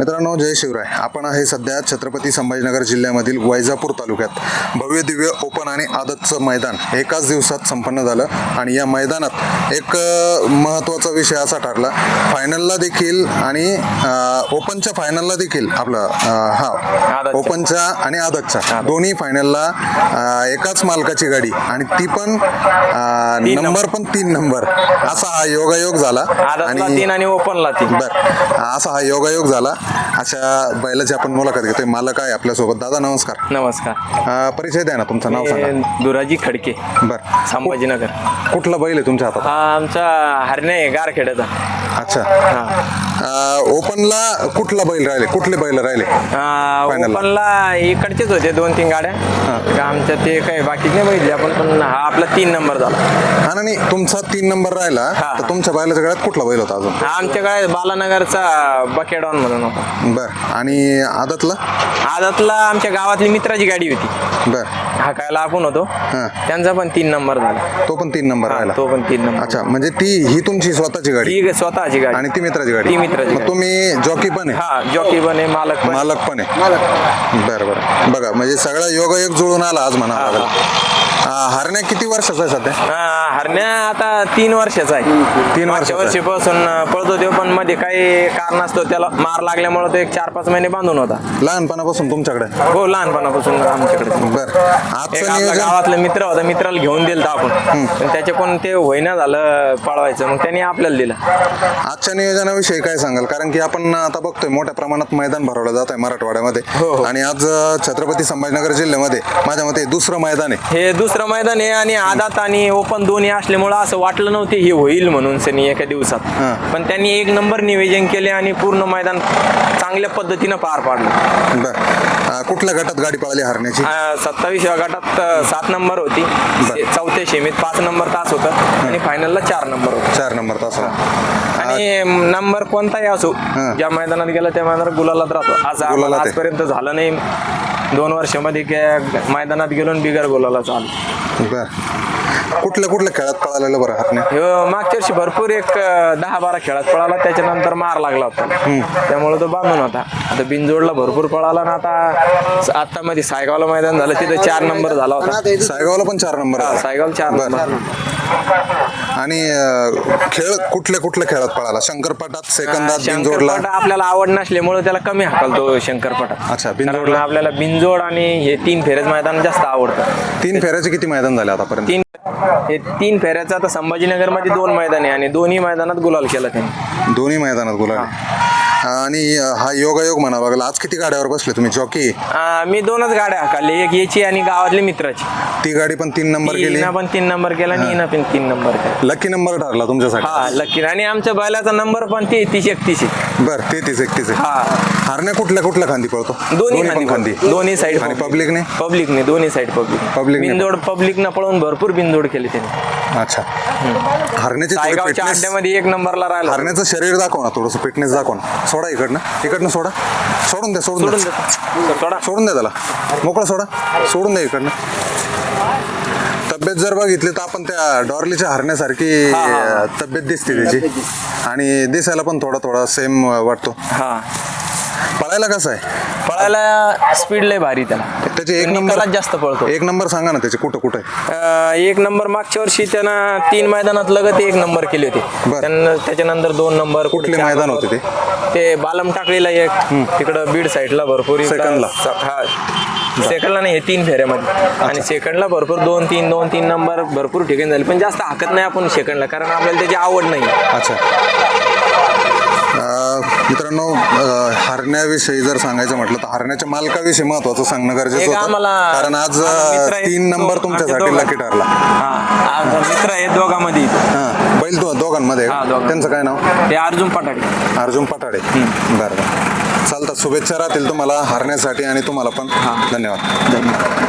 मित्रांनो जय शिवराय. आपण आहे सध्या छत्रपती संभाजीनगर जिल्ह्यामधील वैजापूर तालुक्यात. भव्य दिव्य ओपन आणि आदतचं मैदान एकाच दिवसात संपन्न झालं आणि या मैदानात एक महत्त्वाचा विषय असा ठरला. फायनलला देखील आणि ओपनच्या फायनलला देखील आपलं हा. ओपनच्या आणि आदतच्या. दोन्ही फायनलला एकाच मालकाची गाडी आणि ती पण नंबर पण तीन नंबर असा हा योगायोग झाला आणि ओपनला असा हा योगायोग झाला. अशा बैलाची आपण मुलाखत घेतोय. मालक आहे आपल्यासोबत. दादा नमस्कार. नमस्कार. अं, परिचय द्या ना तुमचं. नाव सांगा. दुराजी खडके. बर. संभाजीनगर. कुठला बैल आहे तुमच्या हातात? हा आमचा हरणे गारखेड्याचा अच्छा. हा. ओपनला कुठला बैल राहिले? कुठले बैल राहिले? Final ला. ओपनला इकडचेच होते दोन तीन गाड्या. का आमच्या ते काही बाकी नाही बघितले आपण पण हा आपला तीन नंबर झाला. हा ना नाही तुमचा तीन नंबर राहिला हा, तर हा. तुमच्या बैलाच्या गळ्यात कुठला बैल होता अजून? हा आमच्याकडे बालानगरचा बकेडॉन म्हणून होता. बर. आणि आदतला? आदतला आमच्या गावातली मित्राची गाडी होती. बर. हाकायला आपण होतो. हा. त्यांचा पण तीन नंबर झाला. तो पण तीन नंबर हा, राहिला. तो पण तीन नंबर. अच्छा म्हणजे ती ही तुमची स्वतःची गाडी? ती स्वतःची गाडी. आणि ती मित्राची गाडी. ती मित्राची मग गाडी. तुम्ही जॉकी पण आहे? हा जॉकी बने मालक पण मालक पण आहे. बरं बरं. बघा म्हणजे सगळा योगायोग जुळून आला आज म्हणा हा, हरण्या किती वर्षाचा आहे सध्या? हरण्या आता तीन वर्षाचा आहे. तीन मागच्या वर्षाचा आहे. वर्षीपासून पळतो देव पण मध्ये काही कारण असतो त्याला मार लागल्यामुळे तो एक चार पाच महिने बांधून होता. लहानपणापासून तुमच्याकडे? हो लहानपणापासून आमच्याकडे. बर. एक आजचं आपला नियोजन? गावातला मित्र होता मित्राला घेऊन दिलं आपण. पण त्याचे कोण ते होईना झालं पळवायचं. मग त्यांनी आपल्याला दिलं. आजच्या नियोजनाविषयी काय सांगाल? कारण की आपण आता बघतोय मोठ्या प्रमाणात मैदान भरवलं जात आहे मराठवाड्यामध्ये. हो, हो. आणि आज अं, छत्रपती संभाजीनगर जिल्ह्यामध्ये माझ्या मते दुसरं मैदान आहे. हे दुसरं मैदान आहे आणि आदात आणि ओपन दोन्ही असल्यामुळं असं वाटलं नव्हते हे होईल म्हणून सनी एका. दिवसात. पण त्यांनी एक नंबर नियोजन केले आणि पूर्ण मैदान चांगल्या पद्धतीनं पार पाडलं. बर. कुठल्या गटात गाडी पळाली हरण्याची? आ, सत्तावीसव्या गटात सात नंबर होती. चौथ्या शेमीत पाच नंबर तास होता आणि फायनलला चार नंबर होता. चार नंबर तास आणि नंबर कोणताही असो ज्या मैदानात गेला त्या मैदानात गुलालात राहतो. आज. आजपर्यंत झालं नाही. दोन वर्षामध्ये काय मैदानात गेलो आणि बिगर गुलाला चालू बर. कुठल्या कुठल्या खेळात पळालेलं बरं हरण्या ह्यो मागच्या वर्षी भरपूर एक अ, दहा बारा खेळात पळाला त्याच्यानंतर मार लागला होता. त्यामुळे तो बांधून होता. आता बिनजोडला भरपूर पळाला ना आता आता मध्ये सायगावला मैदान झालं तिथं चार नंबर झाला होता. सायगावला पण चार नंबर. सायगावला चार बरं. नंबर. आणि अं, खेळ कुठल्या कुठल्या खेळात पळाला? शंकरपटात सेकंदात बिनजोडला? शंकरपट आपल्याला आवड नसल्यामुळे त्याला कमी हाकलतो शंकरपटात. अच्छा, कारण बिनजोडला? आपल्याला बिनजोड आणि हे तीन फेऱ्याच मैदान जास्त आवडतं. तीन फेऱ्याचे किती मैदान झाले आतापर्यंत? तीन हे तीन फेऱ्याचं आता संभाजीनगरमध्ये दोन मैदान आहे आणि दोन्ही मैदानात गुलाल केला त्यांनी. दोन्ही मैदानात गुलाल आणि हा योगायोग म्हणावा लागला आज किती गाड्यावर बसले तुम्ही? जॉकी? मी दोनच गाड्या हाकाली एक याची आणि गावातली मित्राची. ती गाडी पण तीन नंबर गेली? हिनं पण तीन नंबर केला आणि हिनं पण तीन नंबर केला. लकी नंबर ठरला तुमच्यासाठी. हा लकी आणि आमच्या बैलाचा नंबर पण ते तीस एकतीस आहे. बर तेहतीस एकतीस आहे. हा. हारण्या कुठल्या कुठल्या खांदी पळतो? दोन्ही पण खांदी. दोन्ही साईड आणि पब्लिकने पब्लिकने दोन्ही साईड पब्लिक Public ने बिनजोड पब्लिकनं पळून भरपूर बिनजोड केली त्यांनी. अच्छा. हरण्याची थोडी fitness- अड्ड्यामध्ये एक नंबरला राहिला. हरण्याचं शरीर दाखव ना थोडंसं फिटनेस दाखव ना. सोडा इकडनं. इकडनं सोडा. सोडून द्या सोडून द्या सोडा. सोडून द्या त्याला. मोकळा सोडा. सोडून द्या इकडनं. तब्येत जर बघितली तर आपण त्या डॉर्लीच्या हरण्यासारखी तब्येत दिसते त्याची. आणि दिसायला पण थोडा थोडा सेम वाटतो. हा. पळायला कसं आहे? पळायला स्पीड लय भारी त्याला. त्याचे एक नंबर जास्त पळतो. एक नंबर सांगा ना त्याचे कुठं कुठं आहे? एक नंबर मागच्या वर्षी त्यानं तीन मैदानात लगत एक नंबर केले होते. त्याच्यानंतर दोन नंबर कुठले मैदान. होते ते? बालम टाकळीला एक तिकडं बीड साईडला भरपूर इकडं सेकंदला? स- हा. सेकंडला नाही हे तीन फेऱ्यामध्ये. आणि सेकंडला भरपूर दोन तीन दोन तीन नंबर भरपूर ठिकाणी झाले. पण जास्त हाकत नाही आपण सेकंडला कारण आपल्याला त्याची आवड नाही. अच्छा. मित्रांनो हरण्याविषयी जर सांगायचं म्हटलं तर हरण्याच्या मालकाविषयी महत्वाचं सांगणं गरजेचं एक होतं. आम्हाला कारण आज मित्र आहे, तीन नंबर तुमच्यासाठी लकी ठरला. हा आमचा मित्र आहे दोघांमध्ये. हा बैल दो दोघांमध्ये. हा, दोघां- त्यांचं काय नाव? ते अर्जुन पटाके अर्जुन पटाडे बरं बरं. चालतात शुभेच्छा राहतील तुम्हाला हरण्यासाठी आणि तुम्हाला पण. धन्यवाद. धन्यवाद.